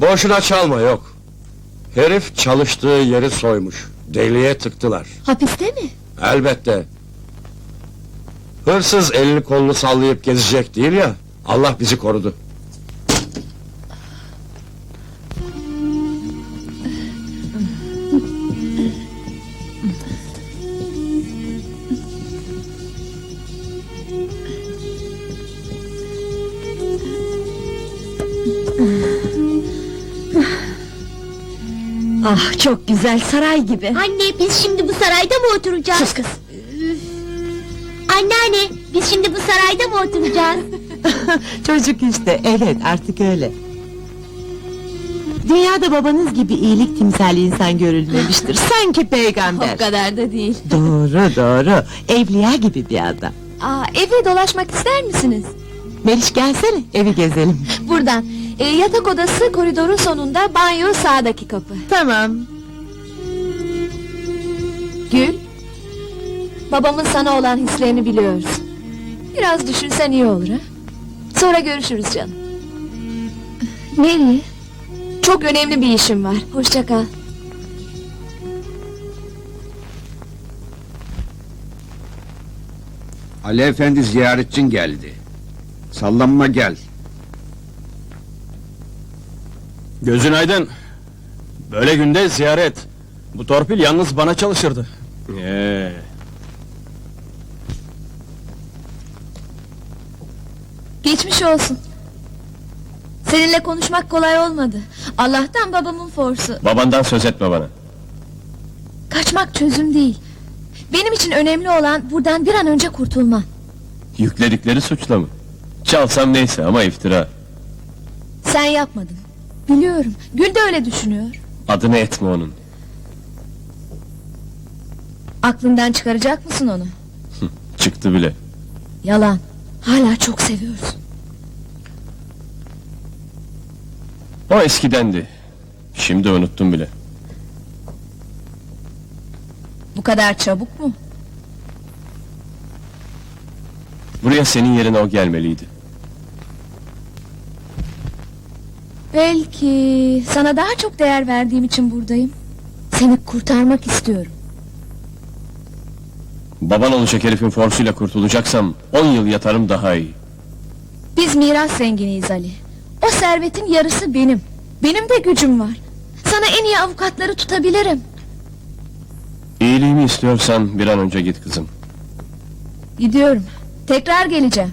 Boşuna çalma yok. Herif çalıştığı yeri soymuş. Deliye tıktılar. Hapiste mi? Elbette. Hırsız elini kolunu sallayıp gezecek değil ya. Allah bizi korudu. Ah çok güzel saray gibi. Anne biz şimdi bu sarayda mı oturacağız? Sus kız. Anneanne biz şimdi bu sarayda mı oturacağız? Çocuk işte, evet artık öyle. Dünyada babanız gibi iyilik timsali insan görülmemiştir. Sanki peygamber. O kadar da değil. Doğru doğru. Evliya gibi bir adam. Aa, eve dolaşmak ister misiniz? Meliş gelsene evi gezelim. Buradan. Ee, yatak odası koridorun sonunda, banyo sağdaki kapı. Tamam. Gül. Babamın sana olan hislerini biliyoruz. Biraz düşünsen iyi olur ha. Sonra görüşürüz canım. Nereye? Çok önemli bir işim var. Hoşça kal. Ali Efendi ziyaretçin geldi. Sallanma gel. Gözün aydın. Böyle günde ziyaret. Bu torpil yalnız bana çalışırdı. Ee, Geçmiş olsun. Seninle konuşmak kolay olmadı. Allah'tan babamın forsu. babandan söz etme bana. Kaçmak çözüm değil. Benim için önemli olan buradan bir an önce kurtulman. Yükledikleri suçla mı? Çalsam neyse ama iftira. Sen yapmadın. Biliyorum. Gül de öyle düşünüyor. Adını etme onun. Aklından çıkaracak mısın onu? Çıktı bile. Yalan. Hala çok seviyorsun. O eskidendi. Şimdi unuttum bile. Bu kadar çabuk mu? Buraya senin yerine o gelmeliydi. Belki sana daha çok değer verdiğim için buradayım. Seni kurtarmak istiyorum. Baban olacak herifin forsuyla kurtulacaksam 10 yıl yatarım daha iyi. Biz miras zenginiyiz Ali. O servetin yarısı benim. Benim de gücüm var. Sana en iyi avukatları tutabilirim. İyiliğimi istiyorsan bir an önce git kızım. Gidiyorum. Tekrar geleceğim.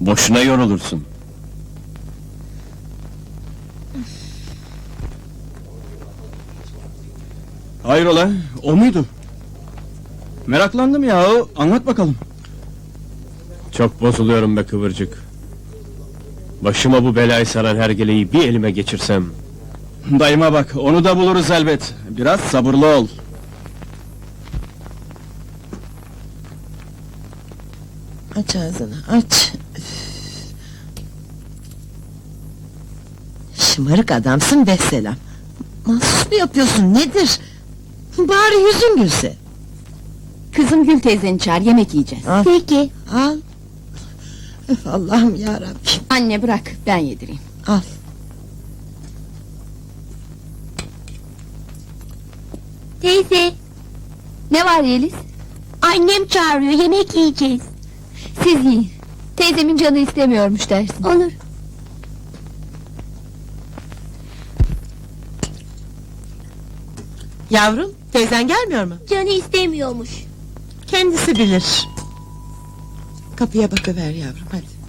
Boşuna yorulursun. Hayrola, o muydu? Meraklandım ya, anlat bakalım. Çok bozuluyorum be kıvırcık. Başıma bu belayı saran hergeleyi bir elime geçirsem... Dayıma bak, onu da buluruz elbet. Biraz sabırlı ol. Aç ağzını aç. Üf. Şımarık adamsın vesselam. Mahsus mu yapıyorsun nedir? Bari yüzün gülse. Kızım Gül teyzeni çağır yemek yiyeceğiz. Al. Peki. Al. Öf, Allah'ım ya Rabbim. Anne bırak ben yedireyim. Al. Teyze Ne var Yeliz? annem çağırıyor yemek yiyeceğiz. Siz yiyin. Teyzemin canı istemiyormuş dersin. Olur. Yavrum teyzen gelmiyor mu? Canı istemiyormuş. Kendisi bilir. Kapıya bakıver yavrum hadi.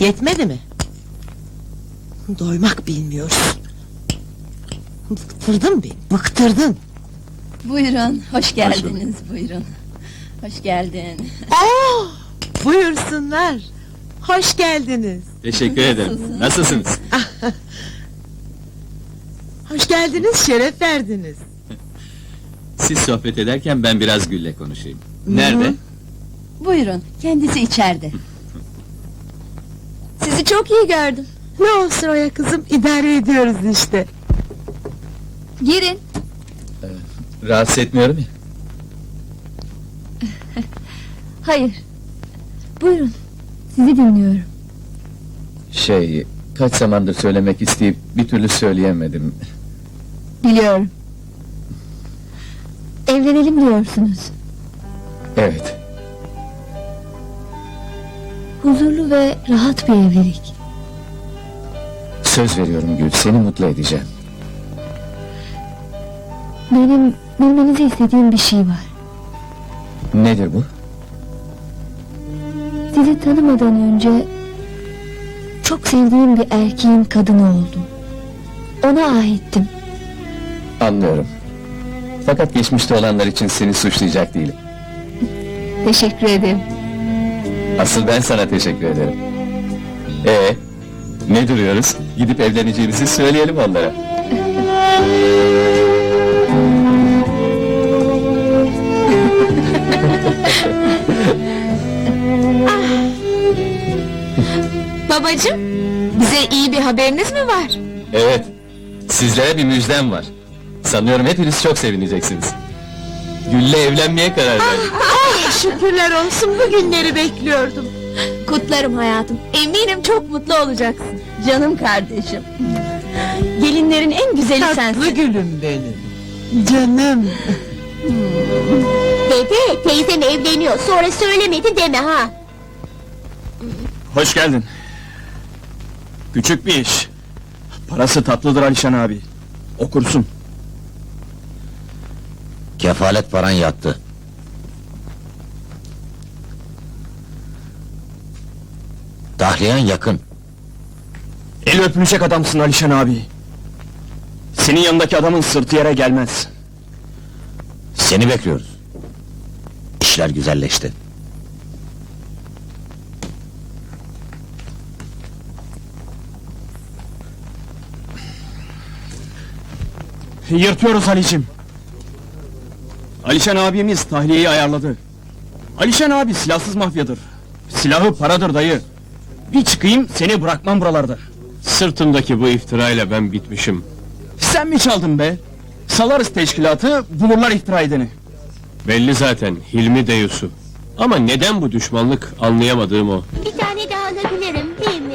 Yetmedi mi? Doymak bilmiyorsun. Bıktırdın beni, bıktırdın. Buyurun, hoş geldiniz. Buyurun. Hoş geldin. Aa, buyursunlar. Hoş geldiniz. Teşekkür ederim. Nasılsınız? Geldiniz, şeref verdiniz. Siz sohbet ederken ben biraz Gül'le konuşayım. Nerede? Buyurun, kendisi içeride. Sizi çok iyi gördüm. Ne olsun Oya kızım, idare ediyoruz işte. Girin. Rahatsız etmiyorum ya. Hayır. Buyurun. Sizi dinliyorum. Şey, kaç zamandır söylemek isteyip bir türlü söyleyemedim. Biliyorum. Evlenelim diyorsunuz. Evet, Huzurlu ve rahat bir evlilik. söz veriyorum Gül, seni mutlu edeceğim. Benim bilmenizi istediğim bir şey var. Nedir bu? Sizi tanımadan önce çok sevdiğim bir erkeğin kadını oldum. Ona aittim. Anlıyorum. Fakat geçmişte olanlar için seni suçlayacak değilim. Teşekkür ederim. Asıl ben sana teşekkür ederim. Ee, ne duruyoruz? Gidip evleneceğimizi söyleyelim onlara. Babacım, bize iyi bir haberiniz mi var? Evet, sizlere bir müjdem var. Sanıyorum hepiniz çok sevineceksiniz. Gül'le evlenmeye karar verdim. Şükürler olsun bu günleri bekliyordum. Kutlarım hayatım. Eminim çok mutlu olacaksın. Canım kardeşim. Gelinlerin en güzeli Tatlı sensin. gülüm benim. Canım. Dede teyzem evleniyor. Sonra söylemedi deme ha. Hoş geldin. Küçük bir iş. Parası tatlıdır Alişan abi. Okursun. Kefalet paran yattı. Tahliyen yakın. El öpülecek adamsın Alişan abi. Senin yanındaki adamın sırtı yere gelmez. Seni bekliyoruz. İşler güzelleşti. Yırtıyoruz Ali'cim. Alişan abimiz tahliyeyi ayarladı. Alişan abi silahsız mafyadır. Silahı paradır dayı. Bir çıkayım seni bırakmam buralarda. Sırtımdaki bu iftirayla ben bitmişim. Sen mi çaldın be? Salarız teşkilatı, bulurlar iftira edeni. Belli zaten Hilmi Deyus'u. Ama neden bu düşmanlık anlayamadığım o. Bir tane daha alabilirim değil mi?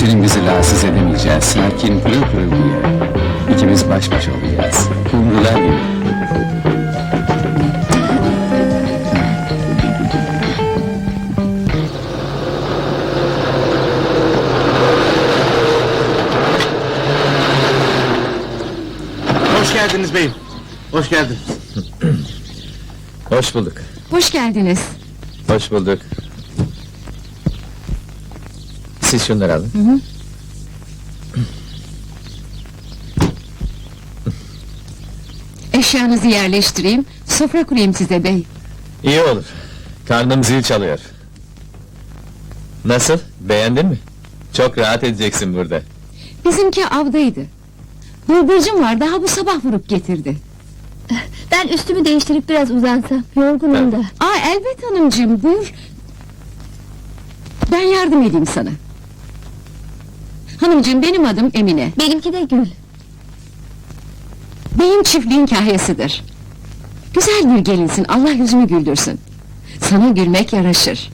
Kimsenin bizi rahatsız edemeyeceği sakin pırıl pırıl bir yer. İkimiz baş başa olacağız. Kumrular gibi. Hoş geldiniz beyim. Hoş geldin. Hoş bulduk. Hoş geldiniz. Hoş bulduk. Siz şunları alın. Eşyanızı yerleştireyim. Sofra kurayım size bey. İyi olur. Karnım zil çalıyor. Nasıl? Beğendin mi? Çok rahat edeceksin burada. Bizimki avdaydı. Bıldırcın var daha bu sabah vurup getirdi. Ben üstümü değiştirip biraz uzansam. Yorgunum da. Aa elbet hanımcığım buyur. Ben yardım edeyim sana. Hanımcığım benim adım Emine. Benimki de Gül. Beyin çiftliğin kahyasıdır. Güzel bir gelinsin Allah yüzümü güldürsün. Sana gülmek yaraşır.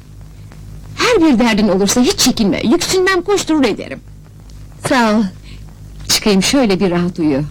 Her bir derdin olursa hiç çekinme. Yüksünmem koşturur ederim. Sağ ol. Çıkayım şöyle bir rahat uyu.